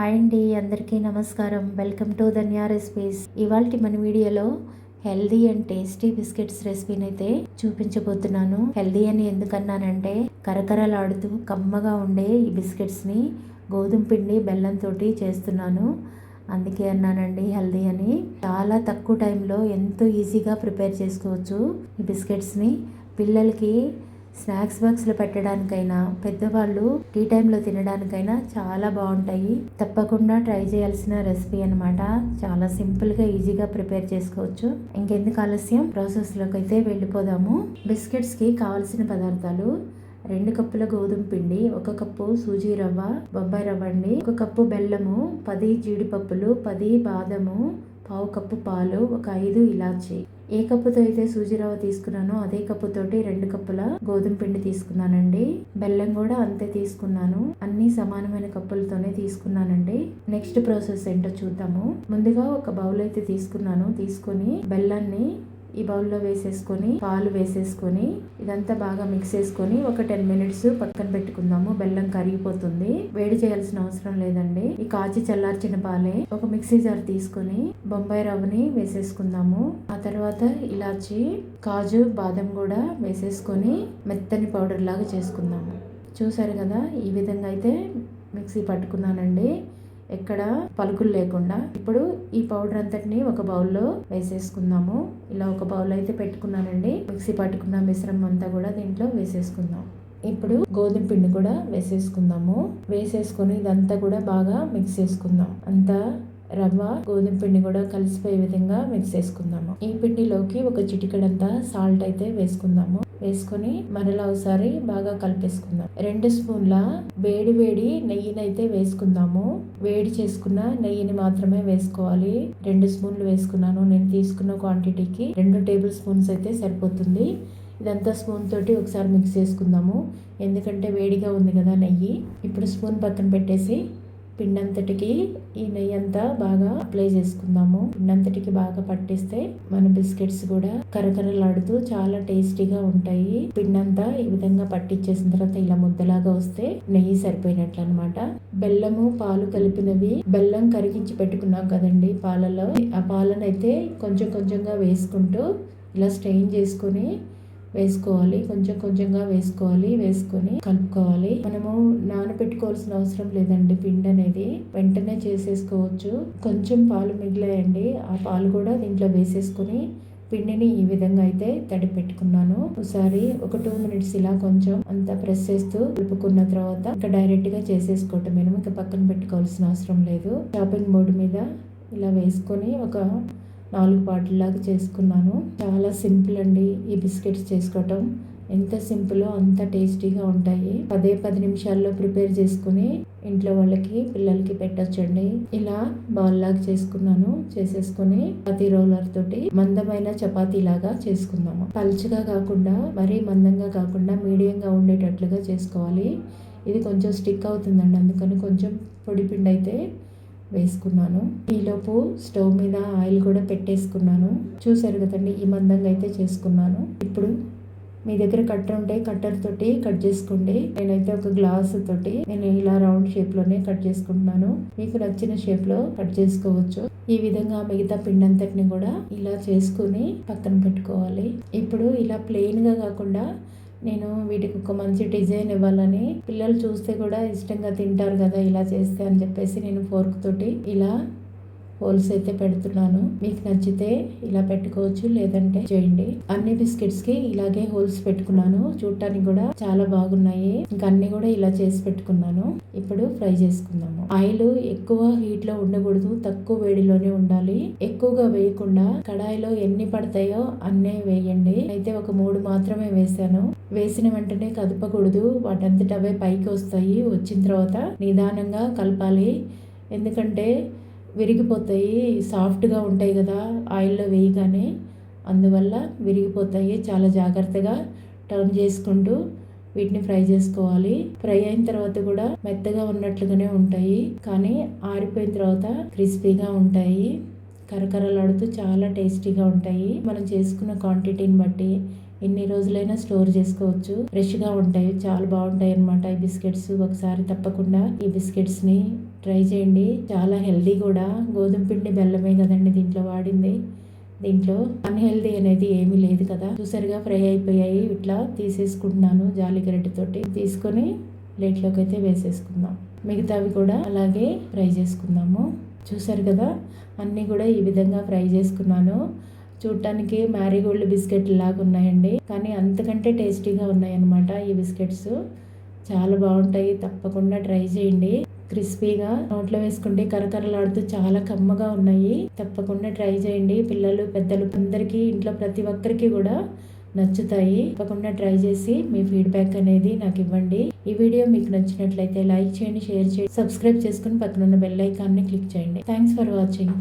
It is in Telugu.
హాయ్ అండి అందరికీ నమస్కారం. వెల్కమ్ టు ధన్యా రెసిపీస్ ఇవాళ మన వీడియోలో హెల్దీ అండ్ టేస్టీ బిస్కెట్స్ రెసిపీని అయితే చూపించబోతున్నాను. హెల్దీ అని ఎందుకన్నానంటే కరకరలాడుతూ కమ్మగా ఉండే ఈ బిస్కెట్స్ని గోధుమ పిండి బెల్లంతో చేస్తున్నాను. అందుకే అన్నానండి హెల్దీ అని. చాలా తక్కువ టైంలో ఎంతో ఈజీగా ప్రిపేర్ చేసుకోవచ్చు ఈ బిస్కెట్స్ని. పిల్లలకి స్నాక్స్ బాక్స్లో పెట్టడానికైనా పెద్దవాళ్ళు టీ టైంలో తినడానికైనా చాలా బాగుంటాయి. తప్పకుండా ట్రై చేయాల్సిన రెసిపీ అనమాట చాలా సింపుల్గా ఈజీగా ప్రిపేర్ చేసుకోవచ్చు. ఇంకెందుకు ఆలస్యం? ప్రాసెస్లోకి అయితే వెళ్ళిపోదాము. బిస్కెట్స్కి కావాల్సిన పదార్థాలు రెండు కప్పుల గోధుమ పిండి ఒక కప్పు సూజీ రవ్వ బొంబాయి రవ్వ అండి ఒక కప్పు బెల్లము పది జీడిపప్పులు పది బాదము పావు కప్పు పాలు ఒక ఐదు ఇలాచి. ఏ కప్పుతో అయితే సూజీ రవ్వ తీసుకున్నానో అదే కప్పుతోటి రెండు కప్పుల గోధుమ పిండి తీసుకున్నానండి. బెల్లం కూడా అంతే తీసుకున్నాను. అన్ని సమానమైన కప్పులతోనే తీసుకున్నానండి. నెక్స్ట్ ప్రాసెస్ ఏంటో చూద్దాము. ముందుగా ఒక బౌల్ అయితే తీసుకున్నాను. తీసుకొని బెల్లాన్ని ఈ బౌల్లో వేసేసుకొని పాలు వేసేసుకొని ఇదంతా బాగా మిక్స్ చేసుకొని ఒక టెన్ మినిట్స్ పక్కన పెట్టుకుందాము. బెల్లం కరిగిపోతుంది. వేడి చేయాల్సిన అవసరం లేదండి. ఈ కాచి చల్లార్చిన పాలే ఒక మిక్సీ జార్ తీసుకొని బొంబాయి రవ్వని వేసేసుకుందాము. ఆ తర్వాత ఇలాచి కాజు బాదం కూడా వేసేసుకొని మెత్తని పౌడర్ లాగా చేసుకుందాము. చూసారు కదా ఈ విధంగా అయితే మిక్సీ పట్టుకున్నానండి. ఎక్కడ పలుకులు లేకుండా ఇప్పుడు ఈ పౌడర్ అంతటిని ఒక బౌల్లో వేసేసుకుందాము. ఇలా ఒక బౌల్ అయితే పెట్టుకున్నానండి. మిక్సీ పట్టుకున్న మిశ్రమం అంతా కూడా దీంట్లో వేసేసుకుందాం. ఇప్పుడు గోధుమ పిండి కూడా వేసేసుకుందాము. వేసేసుకొని ఇదంతా కూడా బాగా మిక్స్ చేసుకుందాం. అంతా రవ్వ గోధుమ పిండి కూడా కలిసిపోయే విధంగా మిక్స్ చేసుకుందాము. ఈ పిండిలోకి ఒక చిటికడంతా సాల్ట్ అయితే వేసుకుందాము. వేసుకొని మరలా ఒకసారి బాగా కలిపేసుకుందాం. రెండు స్పూన్ల వేడి వేడి నెయ్యిని అయితే వేసుకుందాము. వేడి చేసుకున్న నెయ్యిని మాత్రమే వేసుకోవాలి. రెండు స్పూన్లు వేసుకున్నాను. నేను తీసుకున్న క్వాంటిటీకి రెండు టేబుల్ స్పూన్స్ అయితే సరిపోతుంది. ఇదంతా స్పూన్ తోటి ఒకసారి మిక్స్ చేసుకుందాము. ఎందుకంటే వేడిగా ఉంది కదా నెయ్యి. ఇప్పుడు స్పూన్ పక్కన పెట్టేసి పిండంతటికి ఈ నెయ్యి అంతా బాగా అప్లై చేసుకుందాము. పిండంతటికి బాగా పట్టిస్తే మన బిస్కెట్స్ కూడా కరకరలాడుతూ చాలా టేస్టీగా ఉంటాయి. పిండంతా ఈ విధంగా పట్టించేసిన తర్వాత ఇలా ముద్దలాగా వస్తే నెయ్యి సరిపోయినట్లు అనమాట బెల్లము పాలు కలిపినవి బెల్లం కరిగించి పెట్టుకున్నాం కదండి పాలలో ఆ పాలనైతే అయితే కొంచెం కొంచెంగా వేసుకుంటూ ఇలా స్ట్రెయిన్ చేసుకొని వేసుకోవాలి. కొంచెం కొంచెంగా వేసుకోవాలి. వేసుకొని కలుపుకోవాలి. మనము నానబెట్టుకోవాల్సిన అవసరం లేదండి పిండి అనేది. వెంటనే చేసేసుకోవచ్చు. కొంచెం పాలు మిగిలాయండి. ఆ పాలు కూడా దీంట్లో వేసేసుకొని పిండిని ఈ విధంగా అయితే తడి పెట్టుకున్నాను ఒకసారి ఒక టూ మినిట్స్ ఇలా కొంచెం అంతా ప్రెస్ చేస్తూ కలుపుకున్న తర్వాత ఇంకా డైరెక్ట్గా చేసేసుకోవటం మేము ఇంకా పక్కన పెట్టుకోవాల్సిన అవసరం లేదు. షాపింగ్ బోర్డు మీద ఇలా వేసుకొని ఒక నాలుగు పాటల్లాగా చేసుకున్నాను. చాలా సింపుల్ అండి ఈ బిస్కెట్స్ చేసుకోవటం. ఎంత సింపుల్ అంత టేస్టీగా ఉంటాయి. పదే పది నిమిషాల్లో ప్రిపేర్ చేసుకుని ఇంట్లో వాళ్ళకి పిల్లలకి పెట్టచ్చండి. ఇలా బాల్ లాగా చేసుకున్నాను. చేసేసుకుని చపాతీ రోలర్ తోటి మందమైన చపాతీ లాగా చేసుకుందాము పలుచగా కాకుండా మరీ మందంగా కాకుండా మీడియంగా ఉండేటట్లుగా చేసుకోవాలి. ఇది కొంచెం స్టిక్ అవుతుందండి. అందుకని కొంచెం పొడి పిండి అయితే వేసుకున్నాను. ఈలోపు స్టవ్ మీద ఆయిల్ కూడా పెట్టేసుకున్నాను. చూసారు కదండి ఈ మందంగా అయితే చేసుకున్నాను. ఇప్పుడు మీ దగ్గర కట్టర్ ఉంటే కట్టర్ తోటి కట్ చేసుకోండి. నేనైతే ఒక గ్లాస్ తోటి నేను ఇలా రౌండ్ షేప్లోనే కట్ చేసుకుంటున్నాను. మీకు నచ్చిన షేప్లో కట్ చేసుకోవచ్చు. ఈ విధంగా మిగతా పిండంతటిని కూడా ఇలా చేసుకుని పక్కన పెట్టుకోవాలి. ఇప్పుడు ఇలా ప్లెయిన్గా కాకుండా నేను వీటికి ఒక మంచి డిజైన్ ఇవ్వాలని. పిల్లలు చూస్తే కూడా ఇష్టంగా తింటారు కదా ఇలా చేస్తే అని చెప్పేసి నేను ఫోర్క్ తోటి ఇలా హోల్స్ అయితే పెడుతున్నాను. మీకు నచ్చితే ఇలా పెట్టుకోవచ్చు లేదంటే చేయండి. అన్ని బిస్కెట్స్కి ఇలాగే హోల్స్ పెట్టుకున్నాను. చూడటానికి కూడా చాలా బాగున్నాయి. ఇంకా అన్ని కూడా ఇలా చేసి పెట్టుకున్నాను. ఇప్పుడు ఫ్రై చేసుకుందాము. ఆయిల్ ఎక్కువ హీట్లో ఉండకూడదు తక్కువ వేడిలోనే ఉండాలి. ఎక్కువగా వేయకుండా కడాయిలో ఎన్ని పడతాయో అన్నే వేయండి. అయితే ఒక మూడు మాత్రమే వేసాను. వేసిన వెంటనే కదపకూడదు. వాటంతట అవే పైకి వస్తాయి. వచ్చిన తర్వాత నిదానంగా కలపాలి. ఎందుకంటే విరిగిపోతాయి సాఫ్ట్గా ఉంటాయి కదా ఆయిల్లో వేయగానే. అందువల్ల విరిగిపోతాయి. చాలా జాగ్రత్తగా టర్న్ చేసుకుంటూ వీటిని ఫ్రై చేసుకోవాలి. ఫ్రై అయిన తర్వాత కూడా మెత్తగా ఉన్నట్లుగానే ఉంటాయి. కానీ ఆరిపోయిన తర్వాత క్రిస్పీగా ఉంటాయి. కరకరలాడుతూ చాలా టేస్టీగా ఉంటాయి. మనం చేసుకున్న క్వాంటిటీని బట్టి ఎన్ని రోజులైనా స్టోర్ చేసుకోవచ్చు. ఫ్రెష్గా ఉంటాయి. చాలా బాగుంటాయి అన్నమాట ఈ బిస్కెట్స్. ఒకసారి తప్పకుండా ఈ బిస్కెట్స్ని ట్రై చేయండి. చాలా హెల్దీ కూడా. గోధుమ పిండి బెల్లమే కదండి దీంట్లో వాడింది. దీంట్లో అన్హెల్దీ అనేది ఏమీ లేదు కదా. చూసారుగా ఫ్రై అయిపోయాయి. ఇట్లా తీసేసుకుంటున్నాను జాలి తోటి తీసుకొని ప్లేట్లోకి అయితే వేసేసుకుందాం. మిగతావి కూడా అలాగే ఫ్రై చేసుకుందాము. చూసారు కదా? అన్నీ కూడా ఈ విధంగా ఫ్రై చేసుకున్నాను. చూడటానికి మ్యారీగోల్డ్ బిస్కెట్ లాగా ఉన్నాయండి. కానీ అంతకంటే టేస్టీగా ఉన్నాయన్నమాట ఈ బిస్కెట్స్. చాలా బాగుంటాయి తప్పకుండా ట్రై చేయండి. క్రిస్పీగా నోట్లో వేసుకుంటే కరకరలాడుతూ చాలా కమ్మగా ఉన్నాయి. తప్పకుండా ట్రై చేయండి. పిల్లలు పెద్దలు అందరికీ ఇంట్లో ప్రతి ఒక్కరికి కూడా నచ్చుతాయి. తప్పకుండా ట్రై చేసి మీ ఫీడ్బ్యాక్ అనేది నాకు ఇవ్వండి. ఈ వీడియో మీకు నచ్చినట్లయితే లైక్ చేయండి షేర్ చేయండి సబ్స్క్రైబ్ చేసుకుని పక్కనున్న బెల్ ఐకాన్ని క్లిక్ చేయండి. Thanks for watching.